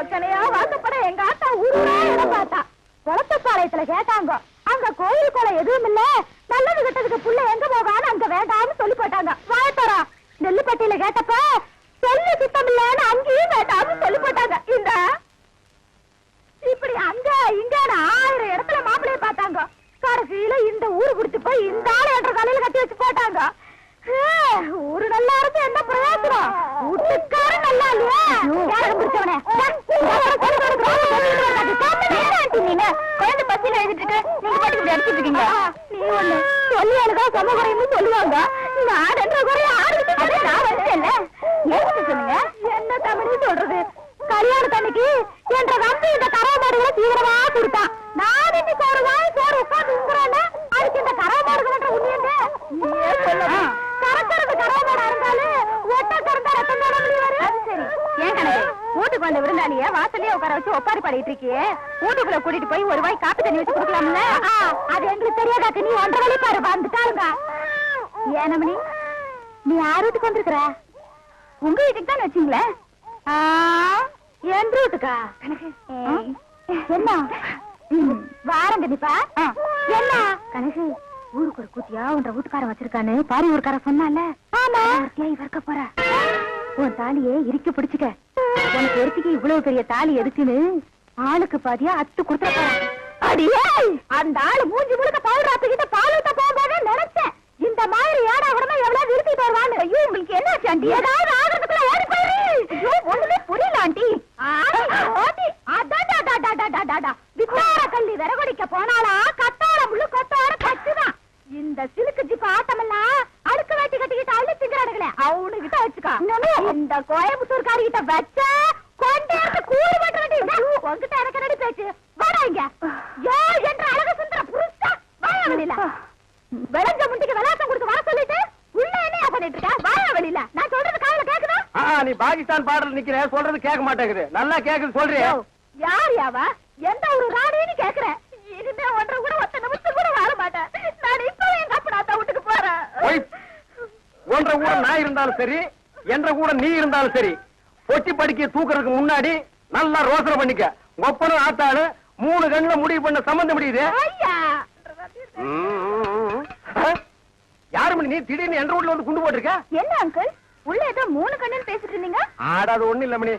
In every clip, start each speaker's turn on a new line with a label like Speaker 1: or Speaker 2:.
Speaker 1: வக்கனையா வாக்கப்பட எங்க ஆத்தா ஊரா இடம் பார்த்தா. குளத்தப்பாளையத்துல கேட்டாங்க. அங்க கோயில் கொலை எதுவும் இல்ல. நல்லது கெட்டதுக்கு புள்ள எங்க போகான்னு அங்க வேண்டாம்னு சொல்லி போட்டாங்க வாழத்தோரா நெல்லுப்பட்டியில கேட்டப்ப சொல்லு சுத்தம் இல்லன்னு அங்கேயும் வேண்டாம்னு சொல்லி போட்டாங்க இந்த. இப்படி அங்க இங்க ஆயிரம் இடத்துல மாப்பிள்ளைய பார்த்தாங்க. கடைசியில இந்த ஊரு குடிச்சு போய் இந்த ஆள் என்ற தலையில கட்டி வச்சு போட்டாங்க. ஊரு நல்லா இருந்து என்ன பிரயோஜனம்? வீட்டுக்கார நல்லா இல்லையா? யாரும் பிடிச்சவனே? குழந்தை பசியில எழுதிட்டு இருக்கு. நீங்க பாட்டுக்கு அடிச்சிட்டு இருக்கீங்க. நீ ஒண்ணு. சொல்லி எனக்கா சம குறைன்னு சொல்லுவாங்க. நான் ரெண்டு குறைய ஆறு நான் வந்துட்டேன்ல. ஏன் சொன்னீங்க என்ன தமிழ் சொல்றது? கல்யாணத்தன்னைக்கு என்ற நம்பி இந்த கரவ மாடுகளை தீவிரமா கொடுத்தான் நான் இன்னைக்கு ஒரு வாய் சோறு உட்கார்ந்து அதுக்கு இந்த கரவ மாடுகள் என்ற உண்மையண்டு நீயே சொல்லு கறக்கிறது கரவ மாடா இருந்தாலும் ஒட்ட கறந்தா ரத்தம் தானே வெளிய வரும் அது சரி ஏன் கணக்கு வீட்டுக்கு வந்த விருந்தாளிய வாசல்லயே உட்கார வச்சு ஒப்பாரி பாடிட்டு இருக்கியே? வீட்டுக்குள்ள கூட்டிட்டு போய் ஒரு வாய் காப்பி தண்ணி வச்சு கொடுக்கலாம்ல? அது எங்களுக்கு தெரியாதாக்கு நீ ஒன்றரை வழி பாரு வந்துட்டாருங்க ஏனமணி நீ யார் வீட்டுக்கு வந்திருக்கிற? உங்க வீட்டுக்கு தான் வச்சீங்களே? என் வீட்டுக்கா என்ன? வாரங்க நிப்பா என்ன? கணக்கு ஊருக்கு ஒரு கூத்தியா உன்ற வீட்டுக்காரன் வச்சிருக்கான்னு பாரி ஊருக்கார சொன்னால ஆமா. இவர்க்க போற. உன் தாலியே இறுக்கி பிடிச்சுக்க. உனக்கு ஒருத்திக்கு இவ்வளவு பெரிய தாலி எதுக்குன்னு? ஆளுக்கு பாதியா அத்து கொடுத்துட போறேன். அடியே அந்த ஆளு மூஞ்சி முழுக்க பவுடர் ஆத்துக்கிட்ட பால் ஊத்த போகும்போதே நினைச்சேன். இந்த மாதிரி ஏடா உடனே எவ்வளவு நிறுத்திட்டு வருவான்னு. ஐயோ உங்களுக்கு என்ன ஆச்சு ஏதாவது ஆகிறதுக்குள்ள ஓடி போயிரு. ஐயோ ஒண்ணுமே இந்த கோயம்புத்தூர் காரி கிட்ட வச்ச கொண்டே இருந்து கூறு மட்டும் கட்டி உங்ககிட்ட எனக்கு நடி பேச்சு? வாடா இங்க. யோ என்ற அழக சுந்தர புருஷா. வாயா வெளியில. விளைஞ்ச முண்டிக்கு விளாசம் கொடுத்து வர சொல்லிட்டு உள்ள என்ன பண்ணிட்டு இருக்க? வாயா வெளியில. நான் சொல்றது காதுல கேக்குதா?
Speaker 2: ஆ, நீ பாகிஸ்தான் பாடல் நிக்கிற சொல்றது கேட்க மாட்டேங்குது. நல்லா கேக்குது சொல்றியா?
Speaker 1: யார் யாவா எந்த ஒரு ராணின்னு கேக்குறேன் இனிமே ஒன்றரை கூட ஒத்த நிமிஷம் கூட வாழ மாட்டேன். நான் இப்பவே எங்க அப்பா வீட்டுக்கு போறேன்.
Speaker 2: போய். ஒன்ற கூட நான் இருந்தாலும் சரி என்ற கூட நீ இருந்தாலும் சரி பொட்டி படிக்க தூக்குறதுக்கு முன்னாடி நல்லா ரோசனை பண்ணிக்க. ஒப்பனும் ஆத்தாளு மூணு கண்ணுல முடிவு பண்ண சம்பந்தம் முடியுது?
Speaker 1: ஐயா!
Speaker 2: யாரு நீ திடீர்னு என்ற வீட்டுல வந்து குண்டு போட்டிருக்க?
Speaker 1: என்ன அங்கிள் உள்ள ஏதோ மூணு கண்ணுன்னு பேசிட்டு இருந்தீங்க?
Speaker 2: ஆடாது ஒண்ணு இல்ல மணி.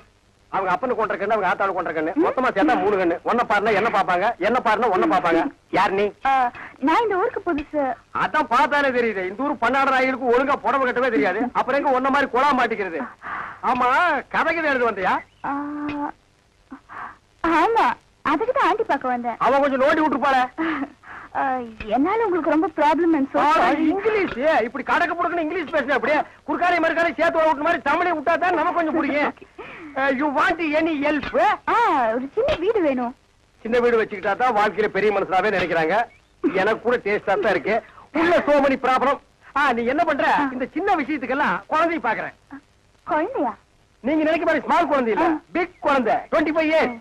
Speaker 2: அவங்க அப்பனு கொண்ட கண்ணு அவங்க ஆத்தாளு கொண்ட கண்ணு. மொத்தமா சேர்த்தா மூணு கண்ணு. ஒன்ன பாருனா என்ன பாப்பாங்க? என்ன பாருனா ஒன்ன பாப்பாங்க? யார் நீ?
Speaker 1: நான் இந்த ஊருக்கு புதுசு.
Speaker 2: அதான் பார்த்தாலே தெரியுது. இந்த ஊர் பன்னாடு நாய்களுக்கு ஒழுங்கா புடவை கட்டவே தெரியாது. அப்புறம் எங்க ஒன்ன மாதிரி குழா மாட்டிக்கிறது? ஆமா கதைக்கு எழுது வந்தியா
Speaker 1: ஆமா அதுக்கு தான் ஆண்டி பார்க்க வந்தேன்.
Speaker 2: அவன் கொஞ்சம் நோண்டி விட்டுருப்பாள.
Speaker 1: ஆ, என்னால உங்களுக்கு ரொம்ப ப்ராப்ளம்
Speaker 2: இங்கிலீஷ். இப்படி கடக்க புடுக்கணும் இங்கிலீஷ் பேசுற அப்படியே குறுக்காரை மறுக்காரை சேர்த்து விட்ட மாதிரி தமிழை விட்டா தான் நமக்கு கொஞ்சம் புரியும். யூ வாண்ட் எனி ஹெல்ப்
Speaker 1: ஒரு சின்ன வீடு வேணும்.
Speaker 2: சின்ன வீடு வச்சுக்கிட்டா தான் வாழ்க்கையில பெரிய மனுஷனாவே நினைக்கிறாங்க. எனக்கு கூட டேஸ்டா தான் இருக்கு. உள்ள சோமனி ப்ராப்ளம் ஆ நீ என்ன பண்ற? இந்த சின்ன விஷயத்துக்கெல்லாம் குழந்தைய பாக்குறேன்
Speaker 1: குழந்தையா?
Speaker 2: நீங்க நினைக்க மாதிரி ஸ்மால் குழந்தை இல்ல. பிக் குழந்தை. டுவெண்ட்டி ஃபைவ் இயர்ஸ்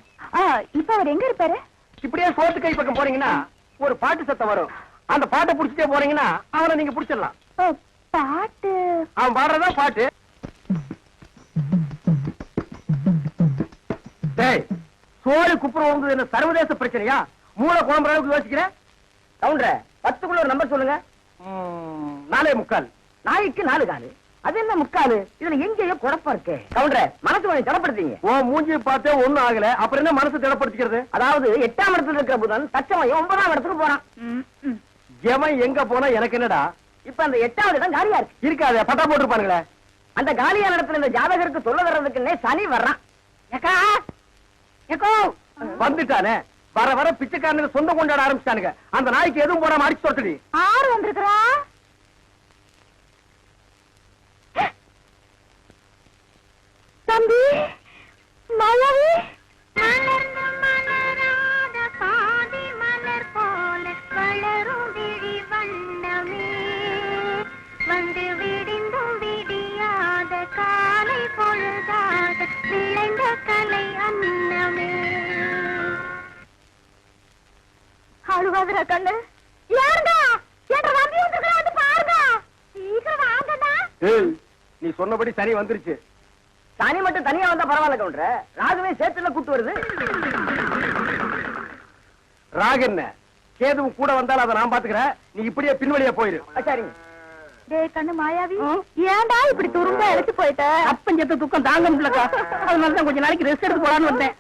Speaker 1: இப்ப அவர் எங்க இருப்பாரு?
Speaker 2: இப்படியே சோத்து கை பக்கம் போறீங்கன்னா ஒரு பாட்டு சத்தம் வரும். அந்த பாட்டை புடிச்சிட்டே போறீங்கன்னா அவனை நீங்க புடிச்சிடலாம்.
Speaker 1: பாட்டு.
Speaker 2: அவன் பாடுறதா பாட்டு. டேய் சோழி குப்புற வந்தது என்ன சர்வதேச பிரச்சனையா? மூளை குழம்புற அளவுக்கு யோசிக்கிறேன் கவுண்டர பத்துக்குள்ள ஒரு நம்பர் சொல்லுங்க. நாலே முக்கால். நாய்க்கு நாலு காலு. அது என்ன முக்காலு? இதுல எங்கேயோ குழப்பம் இருக்கு. கவுண்டர மனசு கொஞ்சம் திடப்படுத்தீங்க ஓ மூஞ்சி பார்த்தே ஒண்ணும் ஆகல. அப்புறம் என்ன மனசு திடப்படுத்திக்கிறது? அதாவது எட்டாம் இடத்துல இருக்கிற புதன் தச்சமயம் ஒன்பதாம் இடத்துக்கு போறான்.
Speaker 1: ம், ம்.
Speaker 2: எவன் எங்க போனா எனக்கு என்னடா?
Speaker 3: இப்ப அந்த எட்டாவது இடம் காலியா இருக்கு.
Speaker 2: இருக்காதே பட்டா போட்டுருப்பானுங்களே.
Speaker 3: அந்த காலியான இடத்துல இந்த ஜாதகருக்கு தொல்லை வர்றதுக்குன்னே சனி வர்றான். ஏக்கோ
Speaker 2: வந்துட்டானே. வர வர பிச்சைக்காரனுக்கு சொந்தம் கொண்டாட ஆரம்பிச்சானுங்க அந்த நாய்க்கு எதுவும் போடாம அடிச்சு தொட்டுடி
Speaker 1: ஆறு வந்திருக்கிறா? தம்பி மலவி அழுவாதுரா கண்ணு. யாருங்க என்ற நம்பி வந்திருக்கிறா வந்து பாருங்க. சீக்கிரம் வாங்கண்ணா.
Speaker 2: ஏய், நீ சொன்னபடி சரி வந்துருச்சு.
Speaker 3: சனி மட்டும் தனியா வந்தா பரவாயில்ல கவுண்டர. ராகுவே சேர்த்துல கூட்டு வருது.
Speaker 2: ராகு என்ன? கேதுவும் கூட வந்தாலும் அதை நான் பாத்துக்கிறேன். நீ இப்படியே பின்வழியா போயிரு.
Speaker 3: சரிங்க
Speaker 1: டேய் கண்ணு மாயாவி. ஏன்டா இப்படி துரும்ப இழைச்சு போயிட்ட?
Speaker 3: அப்பன் செத்த துக்கம் தாங்க முடியலக்கா. அதனால தான் கொஞ்ச நாளைக்கு ரெஸ்ட் எடுத்து போலான்னு வந்தேன்.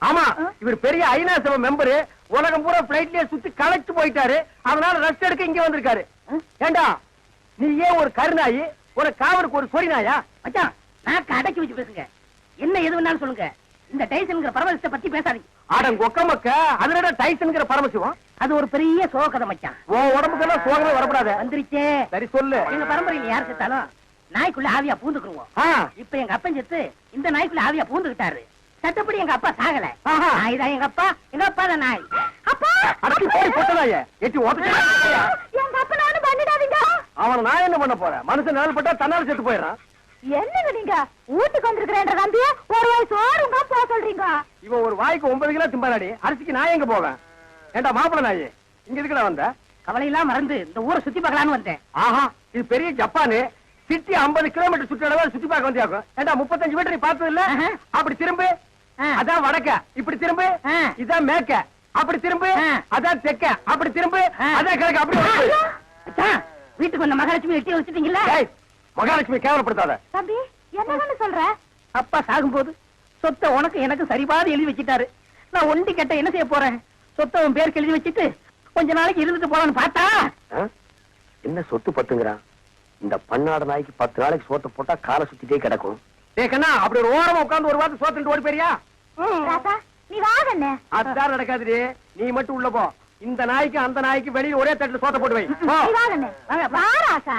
Speaker 2: ஆமா இவர் பெரிய ஐநா சபை மெம்பரு உலகம் பூரா பிளைட்லயே சுத்தி களைச்சு போயிட்டாரு. அதனால ரெஸ்ட் எடுக்க இங்க வந்திருக்காரு. ஏண்டா? நீ ஏன் ஒரு கருநாயி? ஒரு காவலுக்கு ஒரு சொறி நாயா
Speaker 3: மச்சான் நான் அடக்கி வச்சு பேசுங்க. என்ன எது வேணாலும் சொல்லுங்க. இந்த டைசன்ங்கிற பரவசத்தை பத்தி பேசாதீங்க.
Speaker 2: ஆடம் கொக்க மக்க அதுல டைசன்ங்கிற பரமசிவம்?
Speaker 3: அது ஒரு பெரிய சோகதை மச்சான்.
Speaker 2: உன் உடம்புக்கெல்லாம் சோகமே வரப்படாத.
Speaker 3: வந்துருச்சே.
Speaker 2: சரி சொல்லு.
Speaker 3: எங்க பரம்பரையில யார் செத்தாலும் நாய்க்குள்ள ஆவியா பூந்துக்குருவோம். இப்ப எங்க அப்பன் செத்து இந்த நாய்க்குள்ள ஆவியா பூந்துக்கிட்டாரு. சட்டப்படி எங்க அப்பா சாகல.
Speaker 2: ஆஹா.
Speaker 3: நாய் தான் எங்க அப்பா எங்க அப்பா தான் நாய்
Speaker 1: அப்பா!
Speaker 2: அடக்கி போய் பொட்டனாய. எட்டி ஓட்டு
Speaker 1: எங்க பண்ணிடாதீங்க.
Speaker 2: அவனை நான் என்ன பண்ண போறேன்? மனுஷன் நிழல் பட்டா தன்னால செத்து போயிடறான்.
Speaker 1: என்னங்க நீங்க? வீட்டுக்கு வந்திருக்கிறேன்ற நம்பிய ஒரு வாய் சோறுங்க போக சொல்றீங்க.
Speaker 2: ஒரு வாய்க்கு ஒன்பது கிலோ திம்பாடி அரிசிக்கு நான் எங்க போவேன்? ஏண்டா மாப்பிள நாயே இங்க எதுக்குடா வந்த?
Speaker 3: கவலையெல்லாம் மறந்து இந்த ஊரை சுத்தி பார்க்கலான்னு வந்தேன்.
Speaker 2: ஆஹா இது பெரிய ஜப்பானு. சிட்டி 50 கிலோமீட்டர் சுற்றளவு சுத்தி பார்க்க வந்தியாக்கும். ஏண்டா முப்பத்தஞ்சு மீட்டர் நீ பார்த்தது இல்ல?
Speaker 3: ஆஹா.
Speaker 2: அப்படி திரும்பு. அதான் வடக்க. இப்படி திரும்பு. இதான் மேற்க. அப்படி திரும்பு. அதான் தெக்க. அப்படி திரும்பு. அதான் கிழக்கு. அப்படி
Speaker 3: வீட்டுக்கு வந்த மகாலட்சுமி எட்டி வச்சுட்டீங்களா?
Speaker 2: மகாலட்சுமி கேவலப்படுத்தாத.
Speaker 1: தம்பி என்னன்னு சொல்ற?
Speaker 3: அப்பா சாகும்போது சொத்தை உனக்கு எனக்கு சரிபாதி எழுதி வச்சிட்டாரு. நான் ஒண்டி கட்ட என்ன செய்ய போறேன்? சொத்தை உன் பேருக்கு எழுதி வச்சிட்டு கொஞ்ச நாளைக்கு இருந்துட்டு போலான்னு பார்த்தா?
Speaker 2: ஆ? என்ன சொத்து பத்துங்கிறான்? இந்த பன்னாட நாய்க்கு பத்து நாளைக்கு சோத்த போட்டா காலை சுத்திட்டே கிடக்கும். ஏ கண்ணா அப்படி ஒரு ஓரமா உட்கார்ந்து ஒரு வாரத்து சோத்துட்டு ஓடி போறியா
Speaker 1: ராசா நீ வாகண்ணே
Speaker 2: அதுதான் நடக்காதுடி. நீ மட்டும் உள்ள போ. இந்த நாய்க்கு அந்த நாய்க்கு வெளியே ஒரே தட்டுல சோத்த போட்டு வை. போ.
Speaker 1: நீ வாகண்ணே
Speaker 3: வாங்க,
Speaker 1: வா ராசா.